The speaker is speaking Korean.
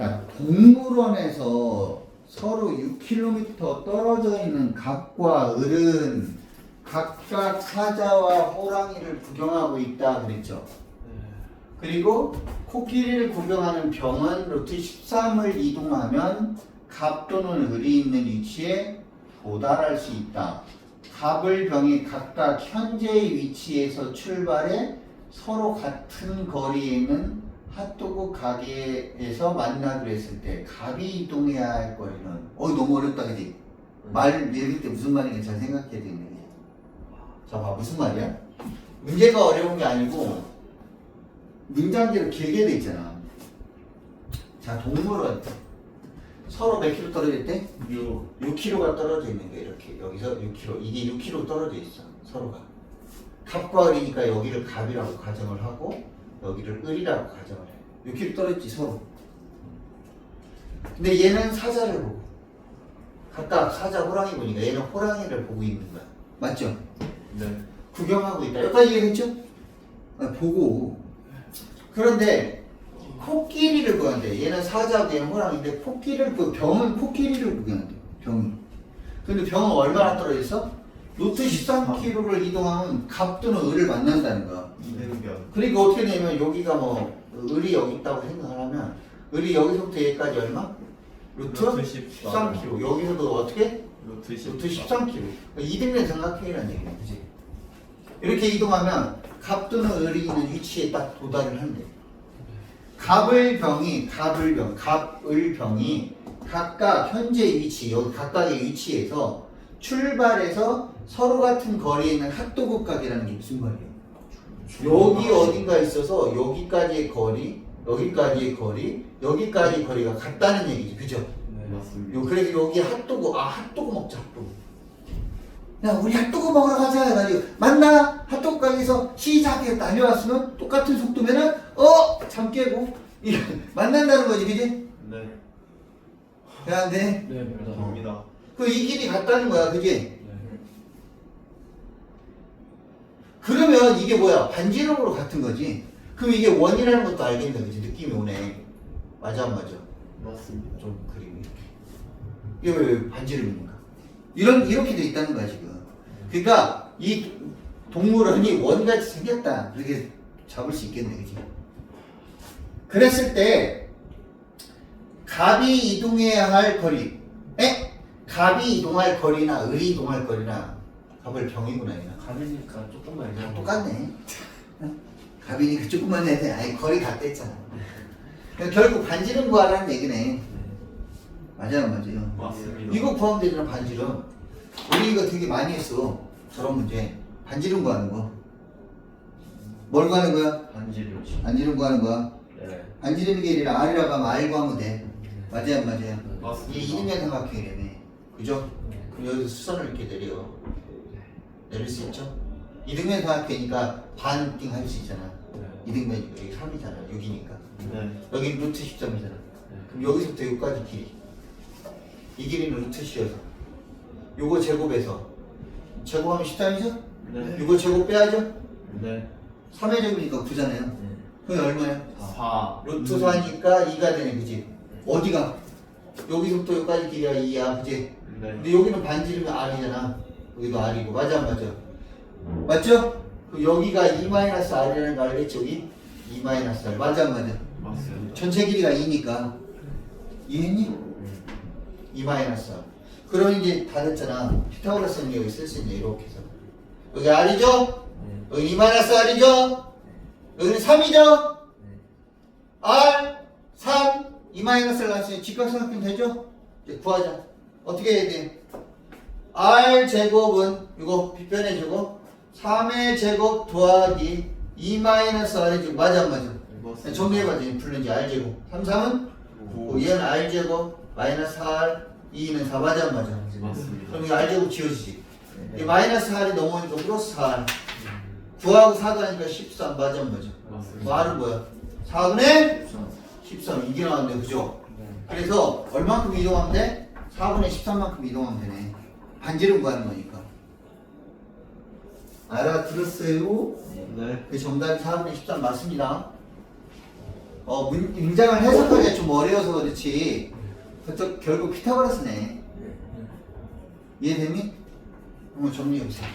자, 동물원에서 서로 6km 떨어져 있는 닭과 을은 각각 사자와 호랑이를 구경하고 있다 그랬죠. 그리고 코끼리를 구경하는 병은 루트 13을 이동하면 갑 또는 을이 있는 위치에 도달할 수 있다. 갑을 병이 각각 현재의 위치에서 출발해 서로 같은 거리에 있는 핫도그 가게에서 만나기로 했을 때 갑이 이동해야 할 거리는 어 너무 어렵다 그지? 말 읽을 때 무슨 말인지 잘 생각해야 되겠네. 자, 봐 무슨 말이야? 문제가 어려운 게 아니고 문장대로 길게 돼 있잖아. 자, 동물원 서로 몇 킬로 떨어질 때? 6 6kg가 떨어져 있는 거야 이렇게 여기서 6kg 이게 6kg 떨어져 있어 서로가 갑과 을이니까 여기를 갑이라고 가정을 하고 여기를 을이라고 가정을 해 6kg 떨어졌지 서로 근데 얘는 사자를 보고 각각 사자 호랑이 보니까 얘는 호랑이를 보고 있는 거야. 맞죠? 네. 구경하고 있다. 여기까지 이해했죠? 아, 보고. 그런데 코끼리를 구경한대 얘는 사자고 얘는 호랑인데 코끼리를 구 병은 코끼리를 구경한대 병이. 근데 병은 얼마나 떨어져 있어? 루트 13km를 이동하면 갑 또는 을을 만난다는 거야 200년 그러니까 어떻게 되냐면 여기가 뭐 을이 여기 있다고 생각을 하면 을이 여기서부터 여기까지 얼마? 루트 루트 13. 13km 여기서도 어떻게? 루트 10 루트 13km. 이등변 삼각형이라는 얘기네, 그지? 이렇게 이동하면 갑 또는 을이 있는 위치에 딱 도달을 한대. 갑을 병이, 갑을 병, 갑을 병이 각각 현재 위치, 여기 각각의 위치에서 출발해서 서로 같은 거리에 있는 핫도그 가게라는 게 무슨 말이에요? 여기 어딘가 있어서 여기까지의 거리, 여기까지의 거리, 여기까지 거리가 같다는 얘기지, 그죠? 네 맞습니다 요 그래서 여기 핫도그 아 핫도그 먹자 핫도그 야 우리 핫도그 먹으러 가자 해가지고 만나 핫도그 가게에서 시작해 달려왔으면 똑같은 속도면은 어 잠 깨고 이 만난다는 거지 그지? 네 야안돼 네, 감사합니다 그 이 길이 같다는 거야 그지? 네. 그러면 이게 뭐야 반지름으로 같은 거지 그럼 이게 원이라는 것도 알겠네 그지 느낌이 오네 맞아 안 맞아 맞습니다 좀 그림이 이게 왜, 왜 반지름입니까? 이런 이렇게 돼 있다는 거야 지금. 그러니까 이 동물원이 원같이 생겼다 이렇게 잡을 수 있겠네, 그지? 그랬을 때 갑이 이동해야 할 거리, 에? 갑이 이동할 거리나 을이 이동할 거리나 갑을 병이구나 얘는. 가면이니까 조금만 다 이제 똑같네. 어? 갑이니까 조금만 해야 돼. 아니 거리 같댔잖아. 그러니까 결국 반지름 구하라는 얘기네. 맞아요, 맞아요. 맞습니다 이거 구하면 되잖아 반지름 우리 이거 되게 많이 했어 저런 문제 반지름 구하는 거뭘 구하는 거야? 반지를 반지름 구하는 거야 네. 반지름 길이랑 R이라고 하면 R 구하면 돼 맞아요 맞아요 맞습니다 이게 이등변 삼각형이라며 그죠? 그럼 여기서 수선을 이렇게 내려 내릴 수 있죠? 이등변 삼각형이니까 반띵 할 수 있잖아 네. 이등변이니까 여기 3이잖아 6이니까 네 여기 루트 10점이잖아 그럼 여기서부터 여기까지 길이 이 길이는 루트 10이어서 요거 제곱해서 제곱하면 13이죠? 네. 이거 제곱 빼야죠? 네 3의 제곱이니까 9잖아요 그게 얼마야? 4 루트 4니까 2가 되네 그지? 어디가? 여기서부터 여기까지 길이가 2야 그지? 네 근데 여기는 반지름이 R이잖아 여기도 R이고 맞아 안 맞아? 맞죠? 그 여기가 2-R이라는 거 알겠지 여기? 2-R 맞아 안 맞아? 맞습니다 전체 길이가 2니까 이해했니? 2 마이너스 그럼 이제 다 됐잖아 피타고라스는 여기 쓸 수 있네 이렇게 해서 여기 R이죠? 여기 2 마이너스 R이죠? 여기는 3이죠? R 3 2 마이너스를 나왔으니 직각삼각형 되죠? 이제 구하자 어떻게 해야 돼? R 제곱은 이거 빗변의 제곱? 3의 제곱 더하기 2 마이너스 R의 제곱. 맞아 안 맞아? 맞습니다. 정리해봐 지금 풀는지 R 제곱. 3, 3은? 어, 얘는 R 제곱 마이너스 R 2는 4 맞아 안 맞아? 맞습니다. 그럼 이 R 제곱 지워지지. 이 마이너스 R이 넘어오니까 플러스 4R 9하고 4가 하니까 13 맞아 안 맞아? 맞습니다. R은 뭐야? 4분의 13 이게 나왔네 그죠? 그래서 얼만큼 이동하면 돼? 4분의 13만큼 이동하면 되네. 반지름 구하는 거니까. 알아들었어요? 네. 그 정답이 4분의 13 맞습니다. 어 문, 문장을 해석하기가 좀 어려워서 그렇지. 그쪽 결국 피타고라스네. 이해되니? 한번 정리해보세요